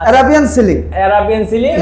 Arabian ceiling ceiling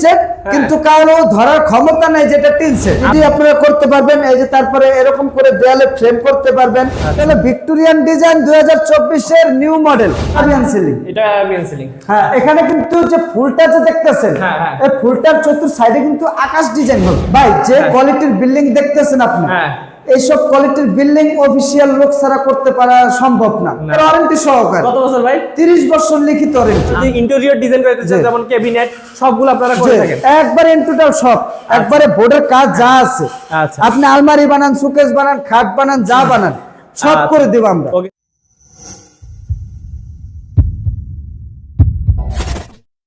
set কিন্তু কারও ধরার ক্ষমতা নাই যেটা সেট যদি আপনারা করতে পারবেন এই যে তারপরে এরকম করে দেয়ালে ফ্রেম করতে পারবেন তাহলে ভিক্টোরিয়ান ডিজাইন দুই হাজার চব্বিশের নিউ মডেল অ্যারাবিয়ান সিলিং এটা সিলিং হ্যাঁ এখানে কিন্তু যে ফুলটা যে দেখতেছেন হ্যাঁ, হ্যাঁ। এই ফুলটার চতুর সাইডে কিন্তু আকাশ ডিজাইন হবে। ভাই যে কোয়ালিটির বিল্ডিং দেখতেছেন আপনি হ্যাঁ। এইসব কোয়ালিটির বিল্ডিং অফিসিয়াল লোক ছাড়া করতে পারা সম্ভব না। ওয়ারেন্টি সহকারে। কত বছর ভাই? তিরিশ বছর লিখিত ওয়ারেন্টি যদি ইন্টেরিয়র ডিজাইন করতে চান। যেমন ক্যাবিনেট সবগুলো আপনারা করে থাকেন। একবার ইনটুটাল সব। একবারে বোর্ডের কাজ যা আছে। আচ্ছা। আপনি আলমারি বানান সুকেস বানান খাট বানান যা বানান সব আচ্ছা। করে দেব আমরা।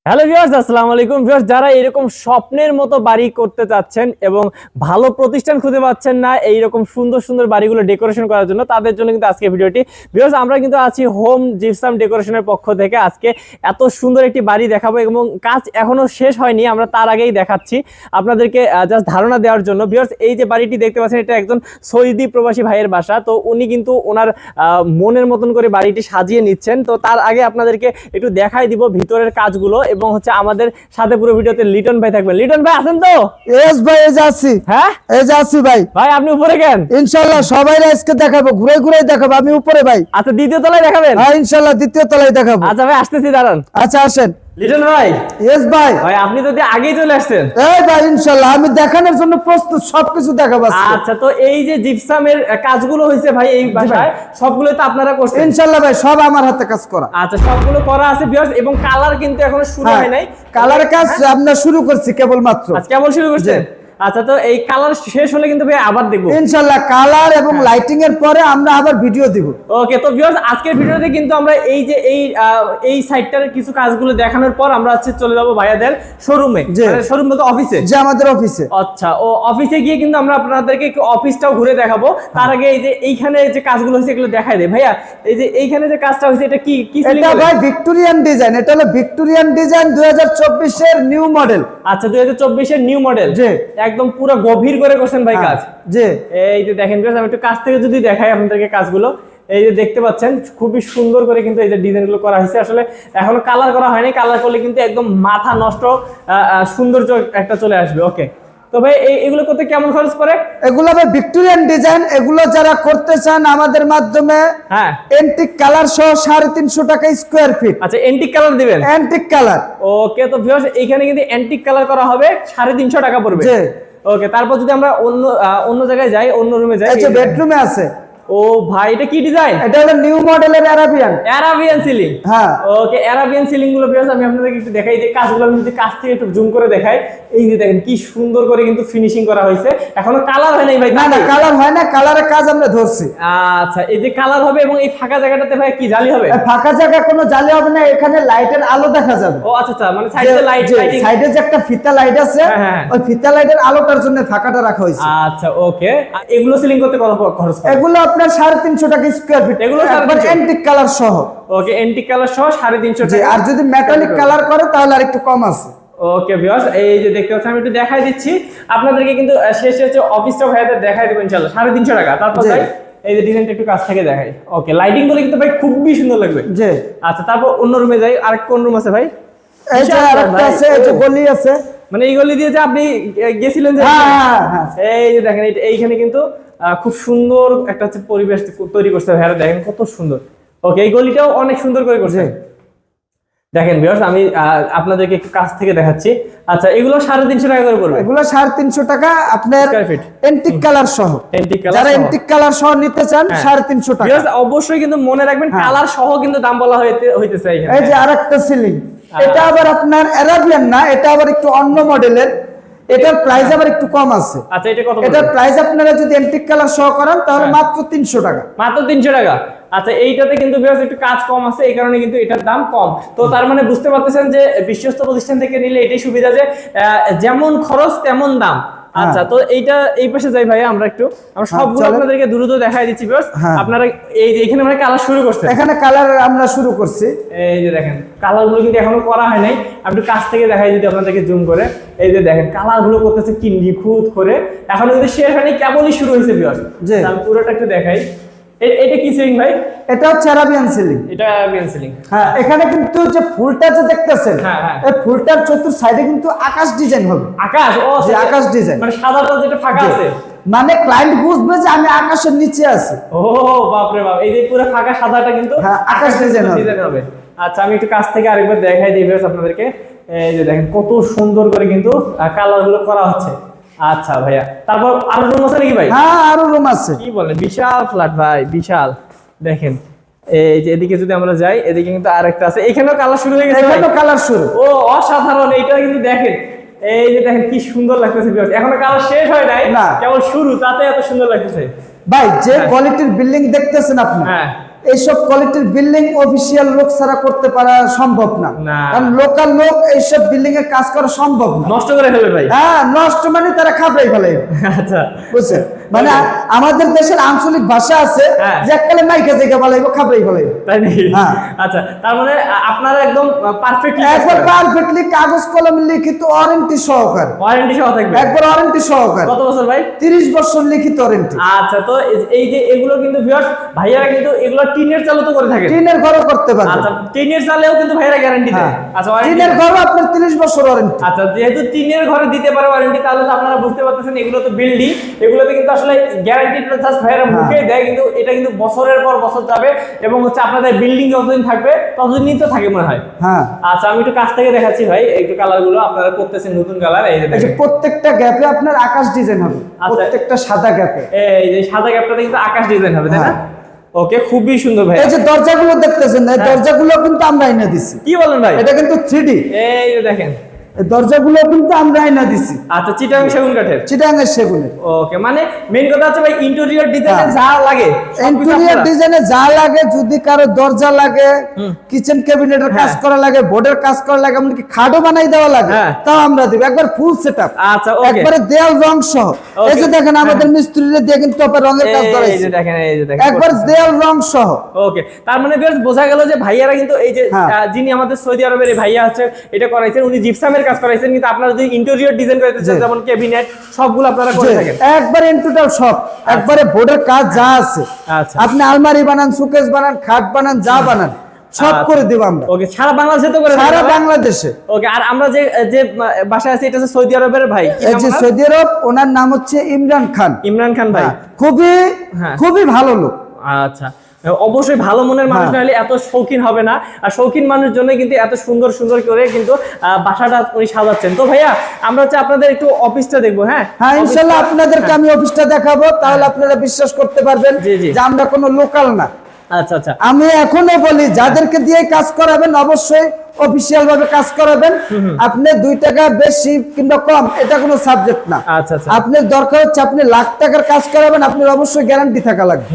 হ্যালো ভিউয়ার্স আসসালামু আলাইকুম। ভিউয়ার্স যারা এরকম স্বপ্নের মতো বাড়ি করতে চাচ্ছেন এবং ভালো প্রতিষ্ঠান খুঁজে পাচ্ছেন না এই রকম সুন্দর সুন্দর বাড়িগুলো ডেকোরেশন করার জন্য, তাদের জন্য কিন্তু আজকে ভিডিওটি। ভিউয়ার্স আমরা কিন্তু আছি হোম জিপসাম ডেকোরেশনের পক্ষ থেকে। আজকে এত সুন্দর একটি বাড়ি দেখাবো এবং কাজ এখনও শেষ হয়নি, আমরা তার আগেই দেখাচ্ছি আপনাদেরকে জাস্ট ধারণা দেওয়ার জন্য। ভিউয়ার্স এই যে বাড়িটি দেখতে পাচ্ছেন, এটা একজন সৌদি প্রবাসী ভাইয়ের বাসা। তো উনি কিন্তু ওনার মনের মতন করে বাড়িটি সাজিয়ে নিচ্ছেন। তো তার আগে আপনাদেরকে একটু দেখাই দিব ভিতরের কাজগুলো এবং হচ্ছে আমাদের সাথে পুরো ভিডিওতে লিটন ভাই থাকবেন। লিটন ভাই আছেন তো? এস ভাই এই যে আছি। হ্যাঁ? এই যে আছি ভাই। ভাই আপনি উপরে কেন? ইনশাল্লাহ সবাই আজকে দেখাবো ঘুরে ঘুরে দেখাবো আমি উপরে ভাই। আচ্ছা দ্বিতীয় তলায় দেখাবেন? হ্যাঁ ইনশাল্লাহ দ্বিতীয় তলায় দেখাবো। আচ্ছা ভাই আসতেছি দাঁড়ান। আচ্ছা আসেন। লিটন ভাই। ইয়েস ভাই। ভাই আপনি যদি আগেই চলে আসছেন এই ভাই ইনশাআল্লাহ আমি দেখানোর জন্য প্রস্তুত সবকিছু দেখাবো আচ্ছা তো এই যে জিপসামের কাজগুলো হয়েছে ভাই এই ভাষায় সবগুলো তো আপনারা করছেন। ইনশাল্লাহ ভাই সব আমার হাতে কাজ করা। আচ্ছা সবগুলো করা আছে ভিউয়ার্স এবং কালার কিন্তু এখনও শুরু হ্যাঁ, হয় নাই। কালার কাজ আমরা শুরু করছি কেবল মাত্র আজ কেমন শুরু করছেন? আচ্ছা তো এই কালার শেষ হলে কিন্তু ভাই আবার দেখব। ইনশাল্লাহ কালার এবং হ্যাঁ। লাইটিং এর পরে আমরা আবার ভিডিও দিব। ওকে তো ভিউয়ার্স আজকের ভিডিওতে কিন্তু আমরা এই যে এই এই সাইডটার কিছু কাজগুলো দেখানোর পর আমরা হচ্ছে চলে যাব ভাইয়াদের শোরুমে। শোরুম বলতে অফিসে যে আমাদের অফিসে আচ্ছা ও অফিসে গিয়ে কিন্তু আমরা আপনাদেরকে একটু অফিসটাও ঘুরে দেখাবো। তার আগে এই যে এইখানে যে কাজগুলো হয়েছে এগুলো দেখাই দেয় ভাইয়া এই যে এইখানে যে কাজটা হয়েছে এটা কি কি এটা ভাই ভিক্টোরিয়ান ডিজাইন এটা হলো ভিক্টোরিয়ান ডিজাইন দুই হাজার চব্বিশের নিউ মডেল আচ্ছা দুই হাজার চব্বিশের নিউ মডেল জি। একদম পুরো গভীর করে করছেন ভাই কাজ। যে এই যে দেখেন আমি একটু কাছ থেকে যদি দেখাই আপনাদেরকে কাজগুলো এই যে দেখতে পাচ্ছেন খুবই সুন্দর করে কিন্তু এই যে ডিজাইনগুলো করা হয়েছে। আসলে এখনও কালার করা হয়নি কালার করলে কিন্তু একদম মাথা নষ্ট সৌন্দর্য একটা চলে আসবে। ওকে তো ভাই এগুলো করতে কেমন খরচ পড়ে? এগুলো ভাই ভিক্টোরিয়ান ডিজাইন এগুলো যারা করতে চান আমাদের মাধ্যমে হ্যাঁ। এন্টিক কালার সহ সাড়ে তিনশো টাকা স্কোয়ার ফিট আচ্ছা এন্টিক কালার দিবেন? এন্টিক কালার ওকে তো ভিউয়ার্স এখানে কিন্তু এন্টিক কালার করা হবে সাড়ে তিনশো টাকা পড়বে। ওকে তারপর যদি আমরা অন্য অন্য জায়গায় যাই অন্য রুমে যাই বেডরুমে আছে। ও ভাই এটা কি ডিজাইন এটা হলো নিউ মডেলের অ্যারাবিয়ান অ্যারাবিয়ান সিলিং হ্যাঁ। ওকে অ্যারাবিয়ান সিলিংগুলো ভিউয়ার্স আমি আপনাদেরকে একটু দেখাই যে কাজগুলো আমি যদি কাছ থেকে একটু জুম করে দেখাই। এই যে দেখেন কি সুন্দর করে কিন্তু ফিনিশিং করা হয়েছে। এখনও কালার হয় নাই ভাই না না কালার হয় না কালারের কাজ আমরা ধরছি। আচ্ছা এই যে কালার হবে এবং এই ফাঁকা জায়গাটাতে ভাই কি জালি হবে? ফাঁকা জায়গা কোনো জালি হবে না এখানে লাইটের আলো দেখা যাবে। ও আচ্ছা আচ্ছা মানে সাইডে লাইট সাইডে যে একটা ফিতা লাইট আছে হ্যাঁ, হ্যাঁ। ওই ফিতা লাইটের আলোটার জন্য ফাঁকাটা রাখা হয়েছে। আচ্ছা ওকে এগুলো সিলিং করতে কত খরচ এগুলো আপনার সাড়ে তিনশো টাকা স্কোয়ার ফিট এগুলো? অ্যান্টিক কালার সহ। ওকে এন্টিক কালার সহ সাড়ে তিনশো টাকা। আর যদি মেটালিক কালার করে তাহলে আর একটু কম আছে। ওকে ভিউয়ার্স এই যে দেখতে পাচ্ছেন আমি একটু দেখাই দিচ্ছি। আপনাদেরকে কিন্তু শেষে হচ্ছে অফিসটা ভাইয়াদের দেখাই দেবো ইনশাল্লাহ সাড়ে তিনশো টাকা। তারপর। ভাই এই যে ডিজাইনটা একটু কাছ থেকে দেখাই। ওকে লাইটিংগুলো কিন্তু ভাই খুবই সুন্দর লাগবে। জি। আচ্ছা তারপর অন্য রুমে যাই। আর কোন রুম আছে ভাই? এই যে আরেকটা আছে এই যে গলি আছে। মানে এই গলি দিয়ে যে আপনি গেছিলেন যে হ্যাঁ হ্যাঁ হ্যাঁ। এই যে দেখেন এইখানে কিন্তু খুব সুন্দর একটা হচ্ছে পরিবেশ তৈরি করছে হ্যাঁ দেখেন কত সুন্দর। ওকে এই গলিটাও অনেক সুন্দর করে করছে। দেখেন ভিউয়ার্স আমি আপনাদেরকে একটু কাছ থেকে দেখাচ্ছি। আচ্ছা এগুলো সাড়ে তিনশো টাকা করে পড়বে। এগুলো সাড়ে তিনশো টাকা আপনার। এন্টিক কালার সহ। যারা এন্টিক কালার সহ নিতে চান হ্যাঁ। সাড়ে তিনশো টাকা। অবশ্যই কিন্তু মনে রাখবেন হ্যাঁ। কালার সহ কিন্তু দাম বলা হইতে হইতেছে এই যে আরেকটা সিলিং এটা আবার আপনার অ্যারাবিয়ান না এটা আবার একটু অন্য মডেলের এটার প্রাইস আবার একটু কম আছে। আচ্ছা এটা কত এটার? প্রাইস আপনারা যদি অ্যান্টিক কালার সহ করেন তাহলে হ্যাঁ। মাত্র তিনশো টাকা। মাত্র তিনশো টাকা। আচ্ছা এইটাতে কিন্তু viewers একটু কাজ কম আছে এই কারণে কিন্তু এটার দাম কম। তো তার মানে বুঝতে পারতেছেন যে বিশ্বস্ত প্রতিষ্ঠান থেকে নিলে এটাই সুবিধা যে যেমন খরচ তেমন দাম। আচ্ছা তো এইটা এই পাশে যাই ভাই আমরা একটু আমরা হ্যাঁ, সবগুলো আপনাদেরকে দ্রুত দেখাই দিচ্ছি viewers। হ্যাঁ। আপনারা এই যে এখানে আমরা কালার শুরু করতে এখানে কালার আমরা শুরু করছি। এই যে দেখেন কালারগুলো কিন্তু এখনও করা হয় নাই। আমি একটু কাছ থেকে দেখাই যদি আপনাদেরকে জুম করে। এই যে দেখেন কালারগুলো করতেছে কি নিখুঁত করে। এখনও কিন্তু শেষ হয়নি কেবলই শুরু হয়েছে বস জি। আমি পুরোটা একটু দেখাই। এটা কি সিলিং ভাই? এটা হচ্ছে অ্যারাবিয়ান সিলিং এটা মেন সিলিং হ্যাঁ এখানে কিন্তু যে ফুলটা যে দেখতেছেন হ্যাঁ, হ্যাঁ। এই ফুলটার চতুর সাইডে কিন্তু আকাশ ডিজাইন হবে। আকাশ? ও যে আকাশ ডিজাইন মানে সাদাটা যেটা ফাঁকা আছে? মানে ক্লায়েন্ট বুঝবে যে আমি আকাশের নিচে আছি। ও বাপ রে বাপ। এই যে পুরো ফাঁকা সাদাটা কিন্তু হ্যাঁ, আকাশ ডিজাইন হবে। আচ্ছা আমি একটু কাছ থেকে আরেকবার দেখাই দিই আপনাদেরকে। এই যে দেখেন কত সুন্দর করে কিন্তু কালারগুলো করা হচ্ছে। আচ্ছা ভাইয়া তারপর আরও রুম আছে নাকি ভাই হ্যাঁ আরও রুম আছে কি বলেন বিশাল ফ্ল্যাট ভাই বিশাল দেখেন এই যে এদিকে যদি আমরা যাই এদিকে কিন্তু আরেকটা আছে এখানেও কালার শুরু হয়ে গেছে ভাই। এখানে কালার শুরু ও অসাধারণ এইটা কিন্তু দেখেন এই যে দেখেন কি সুন্দর লাগতেছে। এখনও কালার শেষ হয় নাই না। কেবল শুরু তাতে এত সুন্দর লাগতেছে ভাই যে হ্যাঁ। কোয়ালিটির বিল্ডিং দেখতেছেন আপনি হ্যাঁ এইসব কোয়ালিটির বিল্ডিং অফিসিয়াল লোক ছাড়া করতে পারা সম্ভব না। কারণ লোকাল লোক এইসব বিল্ডিং এর কাজ করা সম্ভব না। নষ্ট করে ফেলে ভাই। হ্যাঁ নষ্ট মানে তারা খাবে ফেলে। আচ্ছা। বুঝছেন? মানে আমাদের দেশের আঞ্চলিক ভাষা আছে হ্যাঁ। যে এককালে মাইকে জেগে ফেলাইবো খাপড়াই ফেলাইবো তাই নাকি? হ্যাঁ। আচ্ছা তার মানে আপনারা একদম পারফেক্টলি একবার পারফেক্টলি কাগজ কলমে লিখিত ওয়ারেন্টি সহকারে। ওয়ারেন্টি সহ থাকবে। একবার ওয়ারেন্টি সহকারে। কত বছর ভাই? তিরিশ বছর লিখিত ওয়ারেন্টি আচ্ছা তো এই- যে এগুলো কিন্তু ভিউয়ার্স ভাইয়ারা কিন্তু এগুলো টিনের চালু তো করে থাকে। টিনের ঘরও করতে পারবেন আচ্ছা টিনের চালেও কিন্তু ভাইয়ারা গ্যারান্টি দেয়। হ্যাঁ। আচ্ছা টিনের। ঘরও আপনার তিরিশ বছর ওয়ারেন্টি আচ্ছা যেহেতু টিনের ঘরে দিতে পারে ওয়ারেন্টি তাহলে তো আপনারা বুঝতে পারতেছেন এগুলো তো বিল্ডিং এগুলোতে কিন্তু আসলে গ্যারান্টিটা জাস্ট ভাইয়েরা হ্যাঁ। মুখে দেয় কিন্তু এটা কিন্তু বছরের পর বছর যাবে এবং হচ্ছে আপনাদের বিল্ডিং যতদিন থাকবে ততদিনই তো থাকে মনে হয় হ্যাঁ আচ্ছা আমি একটু কাছ থেকে দেখাচ্ছি ভাই একটু কালারগুলো আপনারা করতেছেন নতুন কালার এই যে। প্রত্যেকটা গ্যাপে আপনার আকাশ ডিজাইন হবে আচ্ছা। প্রত্যেকটা সাদা গ্যাপে এই যে সাদা গ্যাপটাতে কিন্তু আকাশ ডিজাইন হবে তাই না হ্যাঁ। ওকে খুবই সুন্দর ভাই এই যে দরজাগুলো দেখতেছেন এই হ্যাঁ। দরজাগুলো কিন্তু আমরা এনে দিছি কি বলেন ভাই এটা কিন্তু থ্রি এই যে দেখেন দরজাগুলো কিন্তু আমরা এনে দিছি। আচ্ছা চিটাং সেগুন কাঠের? চিটাঙ্গের সেগুনের। ওকে মানে মেইন কথা হচ্ছে ভাই ইন্টেরিয়র ডিজাইনে হ্যাঁ। যা লাগে ইন্টেরিয়র ডিজাইনে যা লাগে যদি কারও দরজা লাগে কিচেন ক্যাবিনেটের কাজ হ্যাঁ। করা লাগে বোর্ডের কাজ করা লাগে এমনকি খাটও বানাই দেওয়া লাগে হ্যাঁ। তাও আমরা দিব। একবার ফুল সেটআপ আচ্ছা ওকে একবারে দেয়াল রং সহ। এই যে দেখেন আমাদের মিস্ত্রিরা দিয়ে কিন্তু রঙের কাজ এই যে দেখেন এই যে দেখেন একবার দেয়াল রং সহ। ওকে তার মানে বেশ বোঝা গেল যে ভাইয়ারা কিন্তু এই যে। যিনি আমাদের সৌদি আরবের এই ভাইয়া আছে এটা করাইছেন উনি জিপসামের কাজ করাইছেন কিন্তু আপনারা যদি ইন্টেরিয়র ডিজাইন করতে চান যেমন ক্যাবিনেট সবগুলো আপনারা করে থাকেন। একবারে ইন টোটাল সব। একবারে বোর্ডের কাজ যা আছে। আচ্ছা। আপনি আলমারি বানান সুকেস বানান খাট বানান যা বানান সব আচ্ছা। করে দিব আমরা। ওকে সারা বাংলাদেশে তো করে সারা বাংলাদেশে। ওকে আর আমরা যে যে বাসায় আছি এটা হচ্ছে সৌদি আরবের ভাই। এই যে সৌদি আরব ওনার নাম হচ্ছে ইমরান খান। ইমরান খান ভাই। হ্যাঁ, খুবই হ্যাঁ। খুবই ভালো লোক। আচ্ছা। অবশ্যই ভালো মনের মানুষ হ্যাঁ। না হলে এত শৌখিন হবে না। আর শৌখিন মানুষ জন্য কিন্তু এত সুন্দর সুন্দর করে কিন্তু বাসাটা উনি সাজাচ্ছেন। তো ভাইয়া আমরা হচ্ছে আপনাদের একটু অফিসটা দেখব হ্যাঁ? হ্যাঁ ইনশাল্লাহ আপনাদেরকে আমি অফিসটা দেখাবো তাহলে আপনারা বিশ্বাস করতে পারবেন। যে আমরা কোনো লোকাল না। আচ্ছা আচ্ছা। আমি এখনও বলি যাদেরকে দিয়ে কাজ করাবেন অবশ্যই অফিসিয়াল ভাবে কাজ করাবেন। আপনি দুই টাকা বেশি কিংবা কম এটা কোনো সাবজেক্ট না। আচ্ছা আচ্ছা। আপনার দরকার হচ্ছে আপনি লাখ টাকার কাজ করাবেন আপনার অবশ্যই গ্যারান্টি থাকা লাগবে।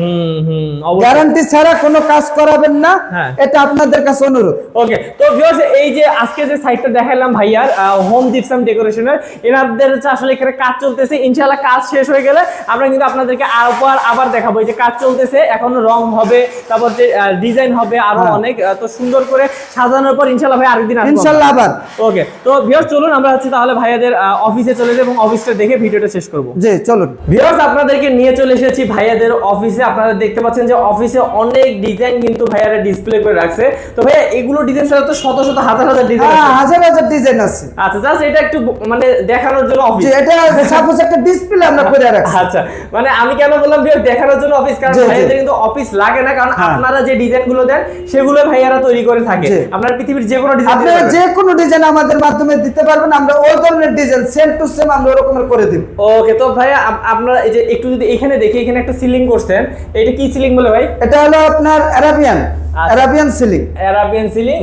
গ্যারান্টি ছাড়া কোনো কাজ করাবেন না হ্যাঁ। এটা আপনাদের কাছে অনুরোধ। ওকে তো ভিউয়ার্স এই যে আজকে যে সাইটটা দেখালাম ভাইয়ার হোম জিপসাম ডেকোরেশনের এনাদের আসলে এখানে কাজ চলতেছে ইনশাআল্লাহ কাজ শেষ হয়ে গেলে আমরা কিন্তু আপনাদেরকে আবার আবার দেখাবো। এই যে কাজ চলতেছে এখনও রং হবে তারপর যে ডিজাইন হবে আরও হ্যাঁ। অনেক তো সুন্দর করে সাজানোর পর ইনশাআল্লাহ ভাই আরেকদিন আসব আবার। ওকে তো ভিউয়ার্স চলুন আমরা হচ্ছে তাহলে ভাইয়াদের অফিসে চলে যাই এবং অফিসটা দেখে ভিডিওটা শেষ করব। জি চলুন। ভিউয়ার্স আপনাদেরকে নিয়ে চলে এসেছি ভাইয়াদের অফিসে আপনারা দেখতে পাচ্ছেন যে অফিসে অনেক ডিজাইন কিন্তু ভাইয়ারা ডিসপ্লে করে রাখছে। তো ভাইয়া এগুলো ডিজাইন ছাড়া তো শত শত হাজার হাজার ডিজাইন হ্যাঁ আছে। হাজার হাজার ডিজাইন আছে। আচ্ছা জাস্ট এটা একটু মানে দেখানোর জন্য অফিস এটা সাপোজ একটা ডিসপ্লে আমরা করে রাখছি। আচ্ছা মানে আমি কেন বললাম ভিউয়ার দেখানোর জন্য অফিস কারণ। ভাইয়াদের কিন্তু অফিস লাগে না কারণ হ্যাঁ। আপনারা যে ডিজাইনগুলো দেন সেগুলো ভাইয়ারা তৈরি করে থাকে। আপনার পৃথিবীর যে কোনো ডিজাইন আপনারা যে কোনো ডিজাইন আমাদের মাধ্যমে দিতে পারবেন আমরা ওই ধরনের ডিজাইন সেম টু সেম আমরা ওরকমের করে দিব। ওকে তো ভাই আপনারা এই যে একটু যদি এখানে দেখি এখানে একটা সিলিং করছেন এটা কি সিলিং বলে ভাই? এটা হলো আপনার Arabian Arabian ceiling Arabian ceiling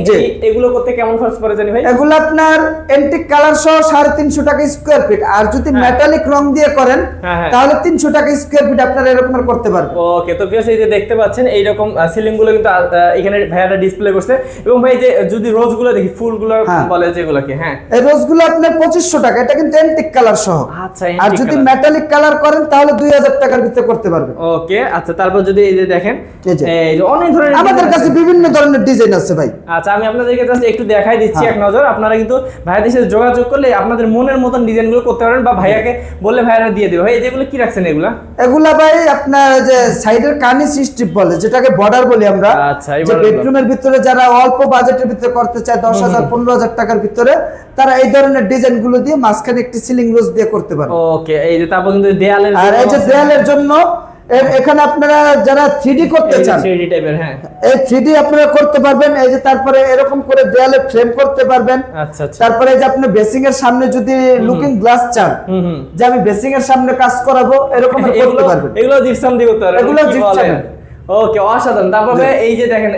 এগুলো করতে কেমন খরচ পড়ে জানি ভাই? এগুলো আপনার এন্টিক কালার সহ সাড়ে তিনশো টাকা স্কোয়ার ফিট আর যদি মেটালিক রং দিয়ে করেন হ্যাঁ, হ্যাঁ। তাহলে তিনশো টাকা স্কোয়ার ফিট আপনারা এরকমের করতে পারবেন। ওকে তো ভিউয়ার্স এই যে দেখতে পাচ্ছেন এইরকম সিলিংগুলো কিন্তু এখানে ভাইয়ারা ডিসপ্লে করছে। এবং ভাই যে যদি রোজগুলো দেখি ফুলগুলো হ্যাঁ। বলে যেগুলোকে হ্যাঁ। এই রোজগুলো আপনার পঁচিশশো টাকা এটা কিন্তু এন্টিক কালার সহ। আচ্ছা আর যদি মেটালিক কালার করেন তাহলে দুই হাজার টাকার ভিতরে করতে পারবেন। ওকে আচ্ছা তারপর যদি এই যে দেখেন এই যে। অনেক ধরনের আমাদের। কাছে বিভিন্ন ধরনের ডিজাইন আছে ভাই। আচ্ছা আমি আপনাদেরকে জাস্ট একটু দেখাই দিচ্ছি হ্যাঁ। এক নজর। আপনারা কিন্তু ভাইয়াদের সাথে যোগাযোগ করলে আপনাদের মনের মতন ডিজাইনগুলো করতে পারেন বা ভাইয়াকে বললে ভাইয়ারা দিয়ে দেবে। ভাই এই যেগুলো কি রাখছেন এগুলা? এগুলা ভাই আপনার যে সাইডের কানি সিস্টেম বলে যেটাকে বর্ডার বলি আমরা। আচ্ছা, যে বেডরুমের ভিতরে যারা অল্প বাজেটের ভিতরে করতে চায় দশ হাজার পনেরো হাজার টাকার ভিতরে তারা এই ধরনের ডিজাইনগুলো দিয়ে মাঝখানে একটি সিলিং রোজ দিয়ে করতে পারে। ওকে এই যে তারপর কিন্তু দেয়ালের আর এই যে দেয়ালের জন্য এখানে আপনারা যারা থ্রিডি করতে চান থ্রি টাইপের হ্যাঁ। এই থ্রি আপনারা করতে পারবেন এই যে তারপরে এরকম করে দেয়ালে ফ্রেম করতে পারবেন। আচ্ছা আচ্ছা। তারপরে এই যে আপনি বেসিং এর সামনে যদি লুকিং গ্লাস চান যে আমি বেসিং এর সামনে কাজ করাবো এরকম করতে পারবেন। এগুলো জিপসাম দিয়ে করতে পারবেন এগুলো? এর। ওকে অসাধারণ। তারপরে এই যে দেখেন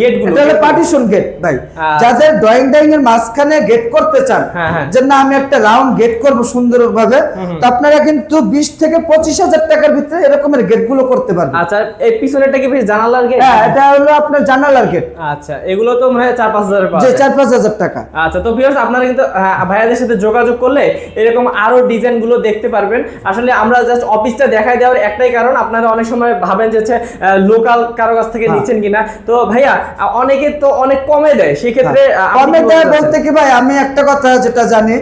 গেটগুলো এটা পার্টিশন গেট ভাই। যাদের ড্রয়িং ডাইং এর মাঝখানে গেট করতে চান হ্যাঁ, হ্যাঁ। যে না আমি একটা রাউন্ড গেট করব সুন্দর ভাবে তো আপনারা কিন্তু বিশ থেকে পঁচিশ হাজার টাকার ভিতরে এরকমের গেটগুলো করতে পারবেন। আচ্ছা এই পিছনেরটা কি জানালার গেট হ্যাঁ এটা হলো আপনার জানালার গেট আচ্ছা এগুলো তো মনে হয় চার পাঁচ হাজার পাওয়া যে যায়। চার পাঁচ হাজার টাকা। আচ্ছা তো ভিউয়ার্স আপনারা কিন্তু ভাইয়াদের সাথে যোগাযোগ করলে এরকম আরও ডিজাইনগুলো দেখতে পারবেন। আসলে আমরা জাস্ট অফিসটা দেখাই দেওয়ার একটাই কারণ আপনারা অনেক সময় ভাবেন যে লোকাল কারও কাছ থেকে হ্যাঁ। নিচ্ছেন কিনা? তো ভাইয়া অনেকে তো অনেক কমে দেয় সেক্ষেত্রে আহ, কমে দেয় বলতে বলতে কি ভাই আমি একটা কথা যেটা জানি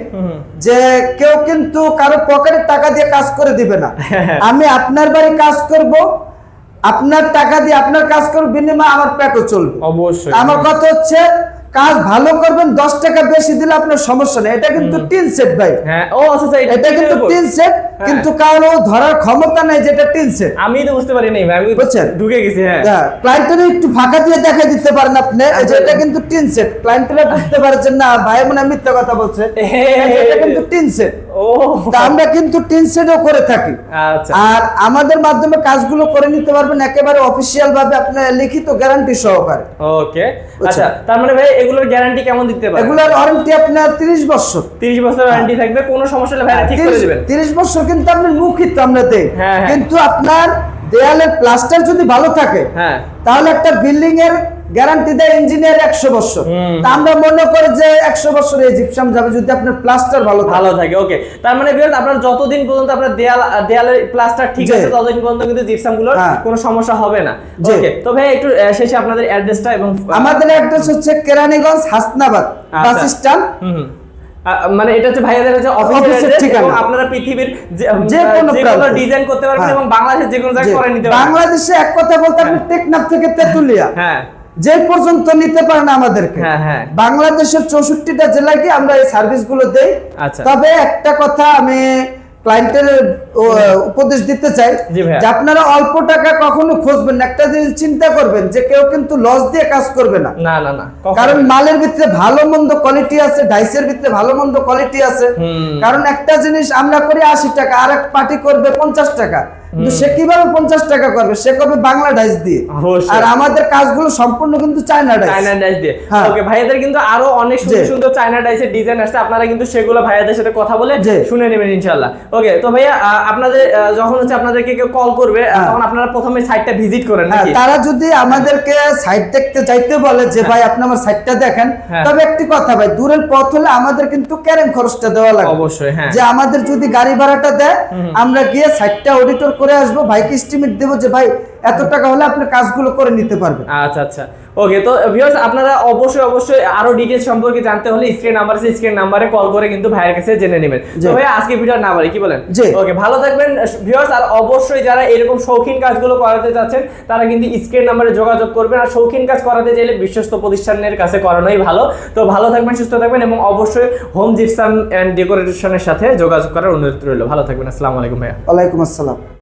যে কেউ কিন্তু কারও পকেটের টাকা দিয়ে কাজ করে দিবে না। আমি আপনার বাড়ি কাজ করব আপনার টাকা দিয়ে আপনার কাজ করব বিনিময়ে আমার পেটও চলবে। অবশ্যই। আমার কথা হচ্ছে কাজ ভালো করবেন দশ টাকা বেশি দিলে আপনার সমস্যা নেই। এটা কিন্তু টিন সেট ভাই। হ্যাঁ ও আচ্ছা আচ্ছা, এটা কিন্তু। টিন সেট কিন্তু কারও ধরার ক্ষমতা নাই যেটা টিন সেট। আমি তো বুঝতে পারি নাই ভাই আমি বুঝছেন? ঢুকে গেছি হ্যাঁ। ক্লায়েন্টের একটু ফাঁকা দিয়ে দেখা দিতে পারেন আপনি এই যে এটা কিন্তু টিন সেট। ক্লায়েন্টরা বুঝতে পারছেন না ভাই মনে হয় মিথ্যা কথা বলছে। এটা কিন্তু টিন সেট। ও। আমরা কিন্তু টিন সেটও করে থাকি। আচ্ছা। আর আমাদের মাধ্যমে কাজগুলো করে নিতে পারবেন একেবারে অফিসিয়াল ভাবে আপনার লিখিত গ্যারান্টি সহকারে। ওকে আচ্ছা তার মানে ভাই এগুলোর গ্যারান্টি কেমন দিতে পারে? এগুলোর ওয়ারেন্টি আপনার 30 বছর। 30 বছর ওয়ারেন্টি থাকবে কোনো সমস্যা হলে ভাই ঠিক করে দিবেন। 30 বছর কিন্তু আপনার মুখিত আমরা দেই। হ্যাঁ, হ্যাঁ। কিন্তু আপনার দেয়ালের প্লাস্টার যদি ভালো থাকে হ্যাঁ। তাহলে একটা বিল্ডিং এর গ্যারান্টি দেয় ইঞ্জিনিয়ার একশো বছর। তা আমরা মনে করি যে একশো বছর এই জিপসাম যাবে যদি আপনার প্লাস্টার ভালো ভালো থাকে ওকে তার মানে ভিউয়ার্স আপনার যতদিন পর্যন্ত আপনার দেয়াল দেয়ালের প্লাস্টার ঠিক আছে ততদিন পর্যন্ত কিন্তু জিপসামগুলোর হ্যাঁ। কোনো সমস্যা হবে না। ওকে তো ভাই একটু শেষে আপনাদের অ্যাড্রেসটা এবং আমাদের অ্যাড্রেস হচ্ছে কেরানীগঞ্জ হাসনাবাদ আচ্ছা। Bus stand. মানে এটা হচ্ছে ভাইয়াদের হচ্ছে অফিসের ঠিকানা। আপনারা পৃথিবীর যে কোনো ডিজাইন করতে পারবেন হ্যাঁ। এবং বাংলাদেশের যে কোনো জায়গায় করে নিতে পারবেন। বাংলাদেশে এক কথা বলতে আপনি টেকনাফ থেকে তেতুলিয়া। হ্যাঁ। যে পর্যন্ত নিতে পারেন আমাদেরকে। হ্যাঁ, হ্যাঁ। বাংলাদেশের চৌষট্টিটা জেলায় কি আমরা এই সার্ভিসগুলো দেই। আচ্ছা। তবে একটা কথা আমি ক্লায়েন্টের উপদেশ দিতে চাই যে আপনারা অল্প টাকা কখনো খুঁজবেন না। একটা জিনিস চিন্তা করবেন যে কেউ কিন্তু লস দিয়ে কাজ করবে না। না না না কারণ মালের ভিতরে ভালো মন্দ কোয়ালিটি আছে ডাইসের ভিতরে ভালো মন্দ কোয়ালিটি আছে। কারণ একটা জিনিস আমরা করি আশি টাকা আর এক পার্টি করবে পঞ্চাশ টাকা। কিন্তু সে কীভাবে পঞ্চাশ টাকা করবে? সে করবে বাংলা ডাইস দিয়ে। আর আমাদের কাজগুলো সম্পূর্ণ কিন্তু চায়না ডাইস চায়না ডাইস দিয়ে। হ্যাঁ। ওকে ভাইয়াদের কিন্তু আরও অনেক সুন্দর সুন্দর চায়না ডাইসের ডিজাইন আসছে। আপনারা কিন্তু সেগুলো ভাইয়াদের সাথে কথা বলে শুনে নেবেন ইনশাআল্লাহ। ওকে তো ভাইয়া আপনাদের যখন হচ্ছে আপনাদেরকে কেউ কল করবে হ্যাঁ। তখন আপনারা প্রথমে সাইটটা ভিজিট করেন হ্যাঁ, নাকি? তারা যদি আমাদেরকে সাইট দেখতে চাইতে বলে যে ভাই আপনি আমার সাইটটা দেখেন হ্যাঁ। তবে একটি কথা ভাই দূরের পথ হলে আমাদের কিন্তু ক্যারেন খরচটা দেওয়া লাগে অবশ্যই হ্যাঁ। যে আমাদের যদি গাড়ি ভাড়াটা দেয় আমরা গিয়ে সাইটটা অডিটর করে আসব ভাইকে এস্টিমেট দেবো যে ভাই এত টাকা হলে আপনি কাজগুলো করে নিতে পারবেন। আচ্ছা আচ্ছা। ওকে তো ভিউয়ার্স আপনারা অবশ্যই অবশ্যই আরও ডিটেইলস সম্পর্কে জানতে হলে স্ক্রিন নাম্বার আছে স্ক্রিন নাম্বারে কল করে কিন্তু ভাইয়ের কাছে জেনে নেবেন। তো ভাই আজকে ভিডিও না বাড়ি কি বলেন? ওকে ভালো থাকবেন। ভিউয়ার্স আর অবশ্যই যারা এরকম শৌখিন কাজগুলো করাতে চাচ্ছেন তারা কিন্তু স্ক্রিন নাম্বারে যোগাযোগ করবেন। আর শৌখিন কাজ করাতে চাইলে বিশ্বস্ত প্রতিষ্ঠানের কাছে করানোই ভালো। তো ভালো থাকবেন সুস্থ থাকবেন এবং অবশ্যই হোম জিপসাম এন্ড ডেকোরেশনের সাথে যোগাযোগ করার অনুরোধ রইল। ভালো থাকবেন। আসসালামু আলাইকুম ভাইয়া। ওয়ালাইকুম আসসালাম।